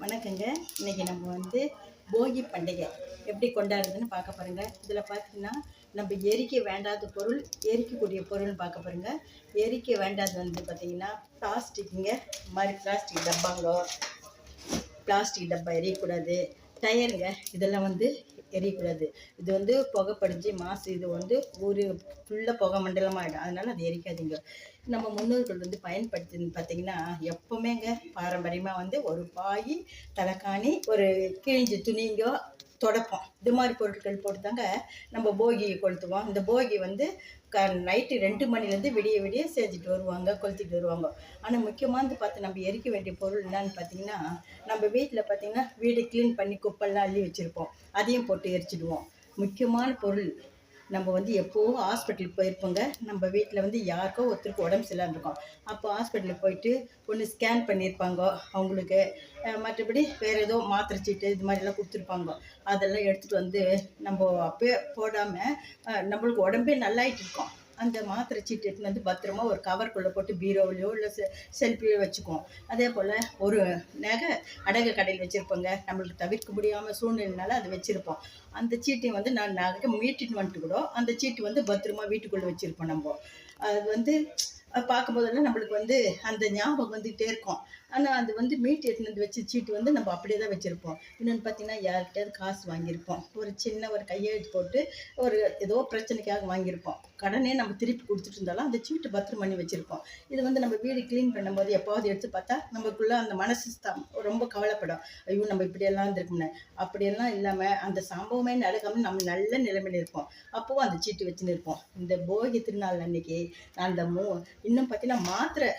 வணக்கங்க. இன்னைக்கு நம்ம வந்து போகி பண்டிகை எப்படி கொண்டாடுறதுன்னு பார்க்க பாருங்க இதில் பார்த்தீங்கன்னா நம்ம எரிக்க வேண்டாத பொருள் எரிக்கக்கூடிய பொருள்னு பார்க்க பாருங்கள் எரிக்க வேண்டாது வந்து பார்த்தீங்கன்னா பிளாஸ்டிக்குங்க இந்த மாதிரி பிளாஸ்டிக் டப்பாங்களோ பிளாஸ்டிக் டப்பா எரியக்கூடாது. டயருங்க. இதெல்லாம் வந்து எரியக்கூடாது. இது வந்து புகை படிஞ்சு மாசு இது வந்து ஒரு ஃபுல்லாக புகை மண்டலமாகிடும் அதனால் அது எரிக்காதீங்க. நம்ம முன்னோர்கள் வந்து பயன்படுத்தினு பார்த்தீங்கன்னா எப்போவுமேங்க பாரம்பரியமாக வந்து ஒரு பாய் தலைக்காணி ஒரு கிழிஞ்ச துணிங்கோ தொடப்போம். இது மாதிரி பொருட்கள் போட்டு தாங்க நம்ம போகியை கொளுத்துவோம். இந்த போகி வந்து க நைட்டு ரெண்டு மணிலேருந்து விடிய விடிய செஞ்சுட்டு வருவாங்க கொளுத்திட்டு வருவாங்க. ஆனால் முக்கியமாக வந்து பார்த்து நம்ம எரிக்க வேண்டிய பொருள் என்னன்னு பார்த்தீங்கன்னா நம்ம வீட்டில் பார்த்தீங்கன்னா வீடு க்ளீன் பண்ணி குப்பெல்லாம் அள்ளி வச்சுருப்போம். அதையும் போட்டு எரிச்சிடுவோம். முக்கியமான பொருள் நம்ம வந்து எப்போவும் ஹாஸ்பிட்டலுக்கு போயிருப்போங்க. நம்ம வீட்டில் வந்து யாருக்கோ ஒருத்தருக்கு உடம்பு சரியில்லாமல் இருக்கும். அப்போ ஹாஸ்பிட்டலுக்கு போயிட்டு ஒன்று ஸ்கேன் பண்ணியிருப்பாங்க. அவங்களுக்கு மற்றபடி வேறு ஏதோ மாத்திரை சீட்டு இது மாதிரிலாம் கொடுத்துருப்பாங்க. அதெல்லாம் எடுத்துகிட்டு வந்து நம்ம அப்போயே போடாமல் நம்மளுக்கு உடம்பே நல்லாயிட்டு இருக்கோம். அந்த மாத்திரை சீட்டு எடுத்துன்னு வந்து பத்திரமா ஒரு கவருக்குள்ளே போட்டு பீரோவிலையோ இல்லை செ செல்ஃபியோ வச்சுக்குவோம். அதே போல் ஒரு நகை அடகு கடையில் வச்சுருப்போங்க. நம்மளுக்கு தவிர்க்க முடியாமல் சூழ்நிலைனால அதை வச்சுருப்போம். அந்த சீட்டையும் வந்து நான் நகை மீட்டுன்னு வந்துட்டு கூட அந்த சீட்டு வந்து பத்திரமா வீட்டுக்குள்ளே வச்சுருப்போம் நம்ம. அது வந்து பார்க்கும்போதெல்லாம் நம்மளுக்கு வந்து அந்த ஞாபகம் வந்துகிட்டே இருக்கும். ஆனால் அது வந்து மீட் எடுத்துன்னு வந்து வச்சு சீட்டு வந்து நம்ம அப்படியே தான் வச்சுருப்போம். இன்னொன்று பார்த்தீங்கன்னா யார்கிட்டயாவது காசு வாங்கியிருப்போம். ஒரு சின்ன ஒரு கையெழுத்து போட்டு ஒரு ஏதோ பிரச்சனைக்காக வாங்கியிருப்போம். கடனே நம்ம திருப்பி கொடுத்துட்டு இருந்தாலும் அந்த சீட்டு பத்திரம் பண்ணி வச்சுருப்போம். இது வந்து நம்ம வீடு க்ளீன் பண்ணும்போது எப்போவாவது எடுத்து பார்த்தா நமக்குள்ளே அந்த மனசு ஸ்தம் ரொம்ப கவலைப்படும். ஐயோ நம்ம இப்படியெல்லாம் இருந்திருக்கோம்னு. அப்படியெல்லாம் இல்லாமல் அந்த சம்பவமே நடக்காமல் நம்ம நல்ல நிலைமையில் இருப்போம். அப்போவும் அந்த சீட்டு வச்சுன்னு இருப்போம். இந்த போகி திருநாள் அன்னைக்கு நான் அந்த மூ இன்னும் பார்த்தீங்கன்னா மாத்திரை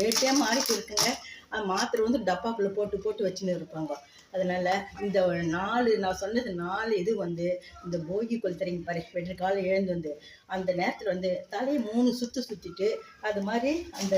டேட்டே மாறி இருக்குங்க மாத்திரை வந்து டப்பாக்குள்ளே போட்டு போட்டு வச்சுன்னு இருப்பாங்க. அதனால் இந்த நாலு நான் சொன்னது நாலு இது வந்து இந்த போகி கொளுத்துறீங்க பாரு வெற்றி காலம் எழுந்து வந்து அந்த நேரத்தில் வந்து தலையை மூணு சுற்று சுற்றிட்டு அது மாதிரி அந்த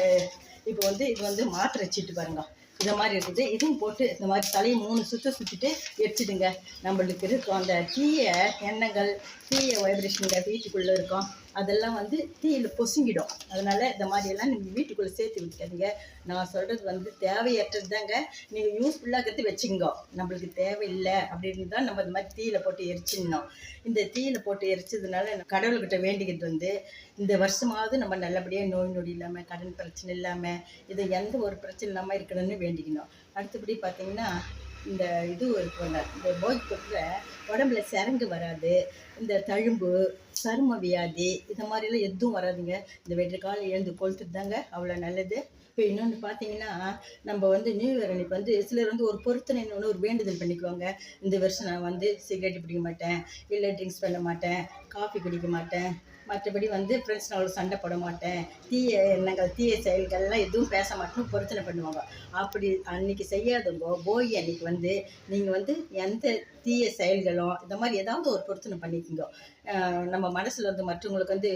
இப்போ வந்து இது வந்து மாத்திரை வச்சுட்டு பாருங்க. இந்த மாதிரி இருக்குது. இதையும் போட்டு இந்த மாதிரி தலையை மூணு சுற்ற சுற்றிட்டு எரிச்சிடுங்க நம்மளுக்கு இருக்கும் அந்த தீய எண்ணங்கள் தீய வைப்ரேஷன்கள் வீட்டுக்குள்ளே இருக்கும். அதெல்லாம் வந்து தீயில் பொசுங்கிடும். அதனால் இந்த மாதிரியெல்லாம் நீங்கள் வீட்டுக்குள்ளே சேர்த்து வைக்காதீங்க. நான் சொல்கிறது வந்து தேவையற்றது தாங்க. நீங்கள் யூஸ்ஃபுல்லாக வச்சுக்கோ நம்மளுக்கு தேவையில்லை அப்படின்னு தான் நம்ம இந்த மாதிரி தீயில போட்டு எரிச்சிடணும். இந்த தீயில போட்டு எரிச்சதுனால கடவுள்கிட்ட வேண்டிக்கிறது வந்து இந்த வருஷமாவது நம்ம நல்லபடியாக நோய் நொடி இல்லாமல் கடன் பிரச்சனை இல்லாமல் இது எந்த ஒரு பிரச்சனை இல்லாமல் இருக்கணும்னு வேண்டிக்கணும். அடுத்தபடி பார்த்தீங்கன்னா இந்த இது இருக்குங்க இந்த போய் கொட்டில் உடம்புல சரங்கு வராது. இந்த தழும்பு சரும வியாதி இந்த மாதிரிலாம் எதுவும் வராதுங்க. இந்த வெற்றிக்கால் எழுந்து கொளுத்துட்டு தாங்க அவ்வளோ நல்லது. இப்போ இன்னொன்று பார்த்தீங்கன்னா நம்ம வந்து நியூ இயர் அன்னைக்கு வந்து சிலர் வந்து ஒரு பொருத்தனை ஒரு வேண்டுதல் பண்ணிக்குவாங்க. இந்த வருஷம் நான் வந்து சிகரெட் பிடிக்க மாட்டேன் இல்லை ட்ரிங்க்ஸ் பண்ண மாட்டேன் காஃபி குடிக்க மாட்டேன். மற்றபடி வந்து ஃப்ரெண்ட்ஸ் நான் சண்டை போட மாட்டேன். தீய எண்ணங்கள் தீய செயல்கள்லாம் எதுவும் பேச மாட்டேன்னு பொருத்தனை பண்ணுவாங்க. அப்படி அன்னைக்கு செய்யாதவங்க போகி அன்னைக்கு வந்து நீங்கள் வந்து எந்த தீய செயல்களும் இந்த மாதிரி ஏதாவது ஒரு பொருத்தனை பண்ணிக்கோங்க. நம்ம மனசில் வந்து மற்றவங்களுக்கு வந்து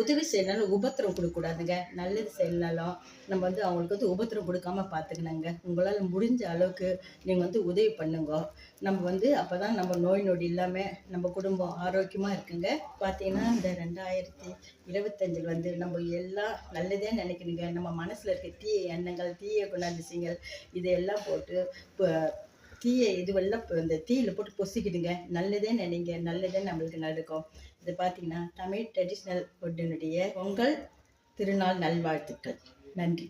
உதவி செய்யனாலும் உபத்திரம் கொடுக்கக்கூடாதுங்க. நல்லது செய்யனாலும் நம்ம வந்து அவங்களுக்கு வந்து உபத்திரம் கொடுக்காம பார்த்துக்கணுங்க. உங்களால் முடிஞ்ச அளவுக்கு நீங்கள் வந்து உதவி பண்ணுங்க. நம்ம வந்து அப்போ தான் நம்ம நோய் நொடி இல்லாமல் நம்ம குடும்பம் ஆரோக்கியமாக இருக்குங்க. பார்த்தீங்கன்னா இந்த ரெண்டாயிரத்தி இருபத்தஞ்சில் வந்து நம்ம எல்லாம் நல்லதே நினைக்கணுங்க. நம்ம மனசில் இருக்க தீய எண்ணங்கள் தீய குணாதிசயங்கள் இதையெல்லாம் போட்டு இப்போ தீய இதுவெல்லாம் இப்போ இந்த தீயில் போட்டு பொசிக்கிடுங்க. நல்லதே நினைங்க. நல்லதே நம்மளுக்கு நடக்கும். இது பார்த்தீங்கன்னா தமிழ் ட்ரெடிஷ்னல் ஃபுட்டினுடைய பொங்கல் திருநாள் நல்வாழ்த்துக்கள். நன்றி.